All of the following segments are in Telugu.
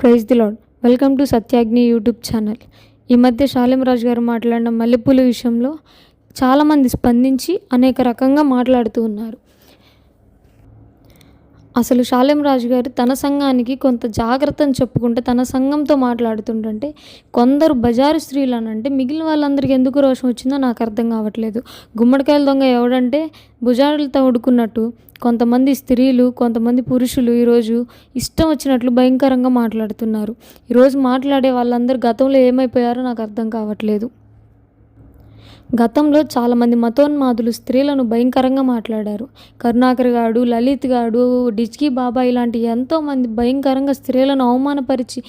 Praise the Lord welcome to Satyagni YouTube channel. ఈ మధ్య రాజు గారు మాట్లాడిన మల్లెపూల విషయంలో చాలామంది స్పందించి అనేక రకంగా మాట్లాడుతూ ఉన్నారు. అసలు రాజు గారు తన సంఘానికి కొంత జాగ్రత్తని చెప్పుకుంటే తన సంఘంతో మాట్లాడుతుంటే కొందరు బజారు స్త్రీలు అని అంటే మిగిలిన వాళ్ళందరికీ ఎందుకు రోషం వచ్చిందో నాకు అర్థం కావట్లేదు. గుమ్మడికాయల దొంగ ఎవడంటే భుజాలతో ఉడుకున్నట్టు కొంతమంది స్త్రీలు కొంతమంది పురుషులు ఈరోజు ఇష్టం వచ్చినట్లు భయంకరంగా మాట్లాడుతున్నారు. ఈరోజు మాట్లాడే వాళ్ళందరూ గతంలో ఏమైపోయారో నాకు అర్థం కావట్లేదు. గతంలో చాలామంది మతోన్మాదులు స్త్రీలను భయంకరంగా మాట్లాడారు. కరుణాకర్ గాడు లలిత్ గాడు డిజ్కీ బాబా ఇలాంటి ఎంతోమంది భయంకరంగా స్త్రీలను అవమానపరిచి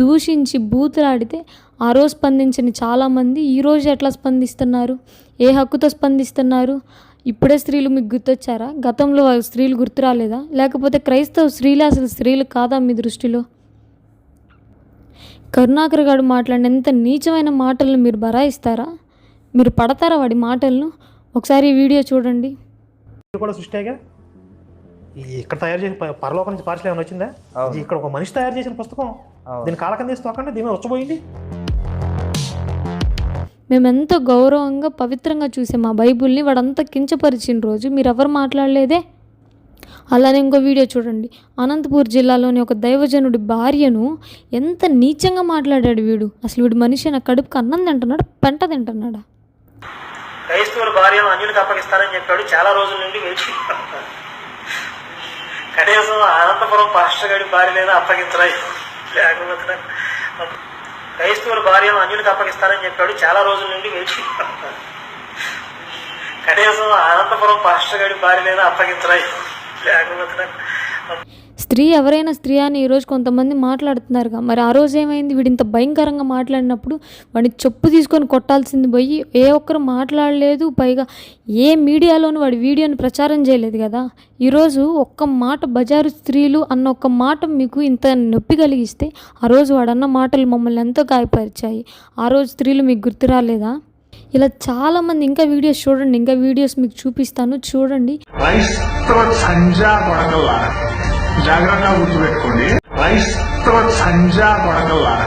దూషించి బూతులాడితే ఆ రోజు స్పందించిన చాలామంది ఈరోజు ఎట్లా స్పందిస్తున్నారు? ఏ హక్కుతో స్పందిస్తున్నారు? ఇప్పుడే స్త్రీలు మీకు గుర్తొచ్చారా? గతంలో స్త్రీలు గుర్తు రాలేదా? లేకపోతే క్రైస్తవ స్త్రీలే అసలు స్త్రీలు కాదా మీ దృష్టిలో? కరుణాకర్ గారు మాట్లాడిన ఎంత నీచమైన మాటలను మీరు బరాయిస్తారా? మీరు పడతారా వాడి మాటలను? ఒకసారి ఈ వీడియో చూడండి. కూడా సృష్టిగా ఇక్కడ తయారు చేసిన పరలోకం నుంచి పార్సల్ ఏమైనా వచ్చిందా? ఇక్కడ ఒక మనిషి తయారు చేసిన పుస్తకం. దీని కాలకం తీసి తోకండి దీని మీద వచ్చబోయింది మేము ఎంతో గౌరవంగా పవిత్రంగా చూసే. మా బైబుల్ని వాడంతా కించపరిచిన రోజు. మీరు ఎవరు మాట్లాడలేదే? అలానే ఇంకో వీడియో చూడండి. అనంతపూర్ జిల్లాలోని ఒక దైవజనుడి భార్యను ఎంత నీచంగా మాట్లాడాడు వీడు. అసలు వీడు మనిషి నా కడుపుకి అన్నం తింటున్నాడు? పంట తింటున్నాడా? క్రైస్తవుల భార్యను అన్యునికి అప్పగిస్తానని చెప్పాడు. చాలా రోజుల నుండి వేచి కనీసం అనంతపురం పాస్టర్ గడి భార్య లేదా అప్పగించరా? లేకపోతే క్రైస్తవుల భార్యను అన్యునికి అప్పగిస్తారని చెప్పాడు. చాలా రోజుల నుండి వేచి కనీసం అనంతపురం పాస్టర్ గడి భార్య లేదా అప్పగించరా. లేకపోతే స్త్రీ ఎవరైనా స్త్రీ అని ఈరోజు కొంతమంది మాట్లాడుతున్నారుగా. మరి ఆ రోజు ఏమైంది? వీడు ఇంత భయంకరంగా మాట్లాడినప్పుడు వాడిని చెప్పు తీసుకొని కొట్టాల్సింది పోయి ఏ ఒక్కరు మాట్లాడలేదు. పైగా ఏ మీడియాలోనూ వాడి వీడియోని ప్రచారం చేయలేదు కదా. ఈరోజు ఒక్క మాట బజారు స్త్రీలు అన్న ఒక్క మాట మీకు ఇంత నొప్పి కలిగిస్తే ఆ రోజు వాడన్న మాటలు మమ్మల్ని ఎంతో గాయపరిచాయి. ఆ రోజు స్త్రీలు మీకు గుర్తు రాలేదా? ఇలా చాలామంది ఇంకా వీడియోస్ చూడండి. ఇంకా వీడియోస్ మీకు చూపిస్తాను. చూడండి. జాగ్రత్తగా గుర్తుపెట్టుకోండి. క్రైస్తవ సంజా కొడకల్లారా?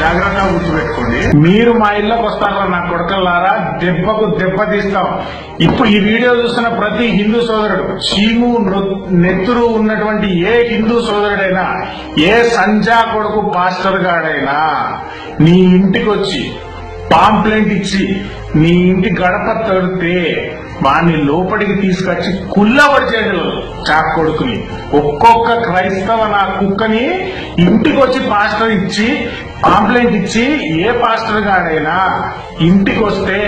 జాగ్రత్తగా గుర్తుపెట్టుకోండి. మీరు మా ఇళ్ళకి వస్తారా నా కొడకల్లారా? దెబ్బకు దెబ్బ తీస్తాం. ఇప్పుడు ఈ వీడియో చూస్తున్న ప్రతి హిందూ సోదరుడు చీము నెత్తురు ఉన్నటువంటి ఏ హిందూ సోదరుడైనా ఏ సంజా కొడుకు పాస్టర్ గాడైనా నీ ఇంటికి వచ్చి పాంప్లెంట్ ఇచ్చి నీ ఇంటి గడప తడితే వాడిని లోపలికి తీసుకొచ్చి కుల్లబడిచేడు చాక్ కొడుకుని. ఒక్కొక్క క్రైస్తవ నా కుక్కని ఇంటికి వచ్చి పాస్టర్ ఇచ్చి కాంప్లైంట్ ఇచ్చి ఏ పాస్టర్ గాడైనా ఇంటికి వస్తే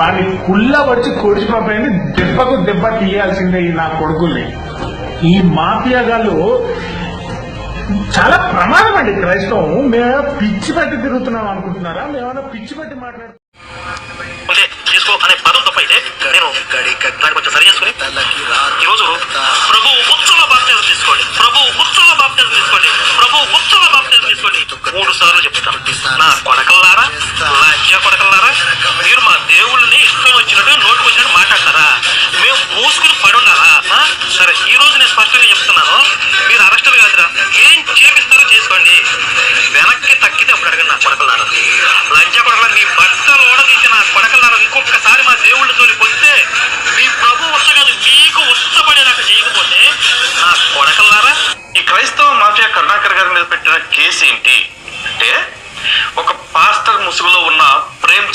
వాడిని కుల్లబడిచి కొడిచి దెబ్బకు దెబ్బ తీయాల్సిందే ఈ నా కొడుకుల్ని. ఈ మాఫియా గాళ్ళు చాలా ప్రమాదం అండి క్రైస్తవం. మేము పిచ్చి పట్టి తిరుగుతున్నాం అనుకుంటున్నారా? మేమన్నా పిచ్చి పట్టి మాట్లాడుతున్నాం? సరి చేసుకుని ఈ రోజు ప్రభు ఉత్సవ బాప్తిజం తీసుకోండి. ప్రభు ఉత్సవ బాప్తిజం తీసుకోండి. ప్రభు ఉత్సవ బాప్తిజం తీసుకోండి. మూడు సార్లు చెప్తాను.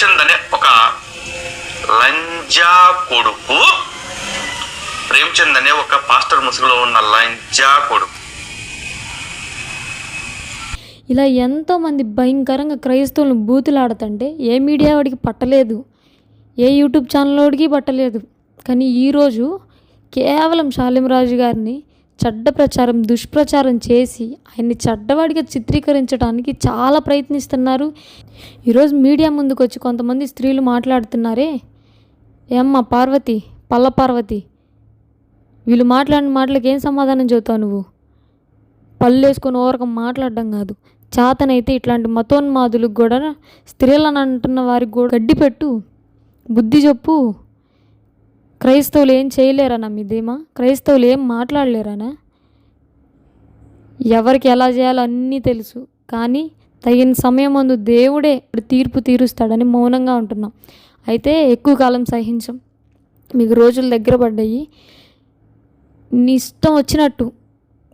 ప్రేమచంద్ అనే ఒక లంజా కొడుకు ప్రేమ్చంద్ అనే ఒక పాస్టర్ ముసుగులో ఉన్న లంజా కొడుకు. ఇలా ఎంతోమంది భయంకరంగా క్రైస్తవులను బూతులాడుతుంటే ఏ మీడియా వాడికి పట్టలేదు ఏ యూట్యూబ్ ఛానల్ వాడికి పట్టలేదు. కానీ ఈరోజు కేవలం శాలిమరాజు గారిని చెడ్డ ప్రచారం దుష్ప్రచారం చేసి ఆయన్ని చెడ్డవాడిగా చిత్రీకరించడానికి చాలా ప్రయత్నిస్తున్నారు. ఈరోజు మీడియా ముందుకు వచ్చి కొంతమంది స్త్రీలు మాట్లాడుతున్నారే? ఏమ్మా పార్వతి పల్ల పార్వతి వీళ్ళు మాట్లాడిన మాటలకు ఏం సమాధానం చెబుతావు నువ్వు? పళ్ళు వేసుకొని ఓరకం మాట్లాడడం కాదు. చేతనైతే ఇట్లాంటి మతోన్మాదులకు కూడా స్త్రీలను అంటున్న వారికి కూడా గడ్డి పెట్టు బుద్ధి చెప్పు. క్రైస్తవులు ఏం చేయలేరనా ధీమా? క్రైస్తవులు ఏం మాట్లాడలేరనా ఎవరికి ఎలా చేయాలో అన్నీ తెలుసు. కానీ తగిన సమయం అందు దేవుడే తీర్పు తీరుస్తాడని మౌనంగా ఉంటున్నాం. అయితే ఎక్కువ కాలం సహించం. మీకు రోజులు దగ్గర పడ్డాయి. నీ ఇష్టం వచ్చినట్టు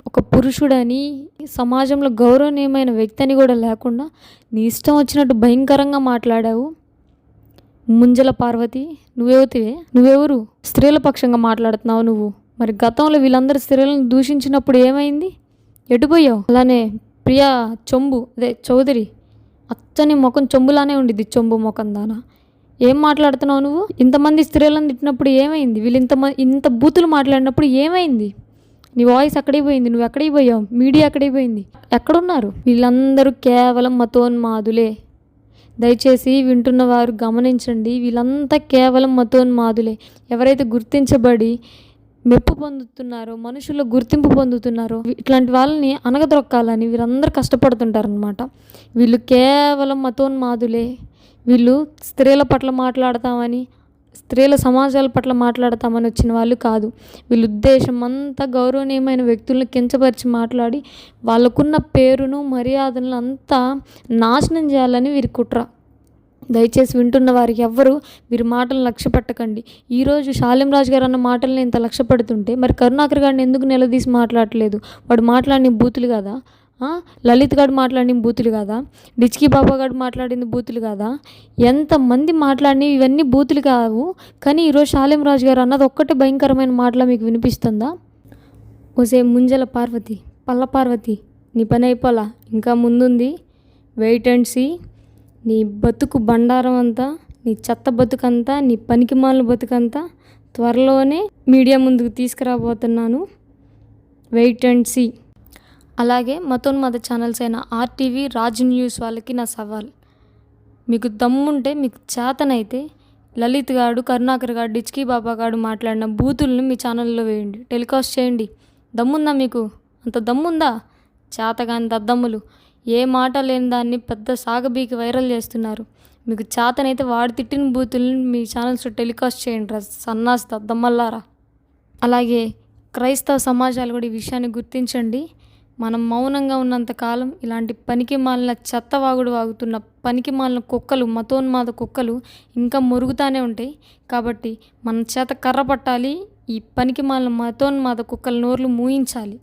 ఒక పురుషుడని సమాజంలో గౌరవనీయమైన వ్యక్తి అని కూడా లేకుండా నీ ఇష్టం వచ్చినట్టు భయంకరంగా మాట్లాడావు. ముంజల పార్వతి నువ్వెవతివే నువ్వెవరు స్త్రీల పక్షంగా మాట్లాడుతున్నావు నువ్వు. మరి గతంలో వీళ్ళందరూ స్త్రీలను దూషించినప్పుడు ఏమైంది? ఎటుపోయావు? అలానే ప్రియా చొంబు అదే చౌదరి అచ్చని ముఖం చొంబులానే ఉండిద్ది చొంబు ముఖం దానా. ఏం మాట్లాడుతున్నావు నువ్వు? ఇంతమంది స్త్రీలను తిట్టినప్పుడు ఏమైంది? వీళ్ళు ఇంత ఇంత బూతులు మాట్లాడినప్పుడు ఏమైంది? నీ వాయిస్ అక్కడే పోయింది నువ్వు ఎక్కడికి పోయావు? మీడియా అక్కడే పోయింది. ఎక్కడున్నారు? వీళ్ళందరూ కేవలం మతోన్మాదులే. దయచేసి వింటున్న వారు గమనించండి వీళ్ళంతా కేవలం మతోన్మాదులే. ఎవరైతే గుర్తించబడి మెప్పు పొందుతున్నారో మనుషుల్లో గుర్తింపు పొందుతున్నారో ఇట్లాంటి వాళ్ళని అనగదొక్కాలని వీరందరూ కష్టపడుతుంటారనమాట వీళ్ళు కేవలం మతోన్మాదులే. వీళ్ళు స్త్రీల పట్ల మాట్లాడతామని స్త్రీల సమాజాల పట్ల మాట్లాడతామని వచ్చిన వాళ్ళు కాదు. వీళ్ళ ఉద్దేశం అంతా గౌరవనీయమైన వ్యక్తులను కించపరిచి మాట్లాడి వాళ్ళకున్న పేరును మర్యాదలను అంతా నాశనం చేయాలని వీరి కుట్ర. దయచేసి వింటున్న వారికి ఎవ్వరు వీరి మాటలను లక్ష్య పెట్టకండి. ఈరోజు శాలిం రాజు గారు అన్న మాటల్ని ఇంత లక్ష్య పెడుతుంటే మరి కరుణాకర్ గారిని ఎందుకు నిలదీసి మాట్లాడలేదు వాడు మాట్లాడిన బూతులు కదా? లలిత్ గారు మాట్లాడిన బూతులు కదా? డిచ్కి బాబా గారు మాట్లాడింది బూతులు కదా? ఎంతమంది మాట్లాడిన ఇవన్నీ బూతులు కావు కానీ ఈరోజు శాలిం రాజు గారు అన్నది ఒక్కటే భయంకరమైన మాటలా మీకు వినిపిస్తుందా? ఓసే ముంజల పార్వతి పల్ల పార్వతి నీ పని అయిపోలా? ఇంకా ముందుంది. Wait and see. నీ బతుకు బండారం అంతా నీ చెత్త బతుకంతా నీ పనికిమాలిన బతుకంతా త్వరలోనే మీడియా ముందుకు తీసుకురాబోతున్నాను. Wait and see. అలాగే మతోన్మత ఛానల్స్ అయిన ఆర్టీవీ రాజ్ న్యూస్ వాళ్ళకి నా సవాల్. మీకు దమ్ముంటే మీకు చేతనైతే లలిత్ గాడు కరుణాకర్ గాడు డిచ్కీ బాబా గాడు మాట్లాడిన బూతుల్ని మీ ఛానల్లో వేయండి. టెలికాస్ట్ చేయండి. దమ్ముందా మీకు? అంత దమ్ముందా? చేతగాని దద్దమ్ములు. ఏ మాట లేని దాన్ని పెద్ద సాగబీకి వైరల్ చేస్తున్నారు. మీకు చేతనైతే వాడు తిట్టిన బూతుల్ని మీ ఛానల్స్లో టెలికాస్ట్ చేయండి రా సన్నాస్ దద్దమ్మల్లారా. అలాగే క్రైస్తవ సమాజాలు కూడా ఈ విషయాన్ని గుర్తించండి. మనం మౌనంగా ఉన్నంత కాలం ఇలాంటి పనికి మాలిన చెత్త వాగుడు వాగుతున్న పనికి మాలిన కుక్కలు మతోన్మాద కుక్కలు ఇంకా మురుగుతానే ఉంటాయి. కాబట్టి మన చేత కర్ర పట్టాలి ఈ పనికి మాలిన మతోన్మాద కుక్కల నోర్లు మూయించాలి.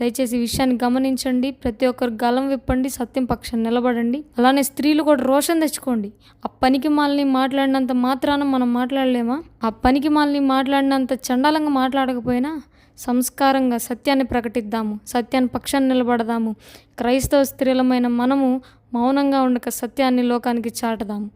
దయచేసి విషయాన్ని గమనించండి ప్రతి ఒక్కరు గలం విప్పండి సత్యం పక్షం నిలబడండి. అలానే స్త్రీలు కూడా రోషం తెచ్చుకోండి. ఆ పనికి మాలని మాట్లాడినంత మాత్రాన మనం మాట్లాడలేమా? ఆ పనికి మాలని మాట్లాడినంత చండాలంగా మాట్లాడకపోయినా సంస్కారంగా సత్యాన్ని ప్రకటిద్దాము సత్యాన్ని పక్షాన్ని నిలబడదాము. క్రైస్తవ స్త్రీలమైన మనము మౌనంగా ఉండక సత్యాన్ని లోకానికి చాటదాము.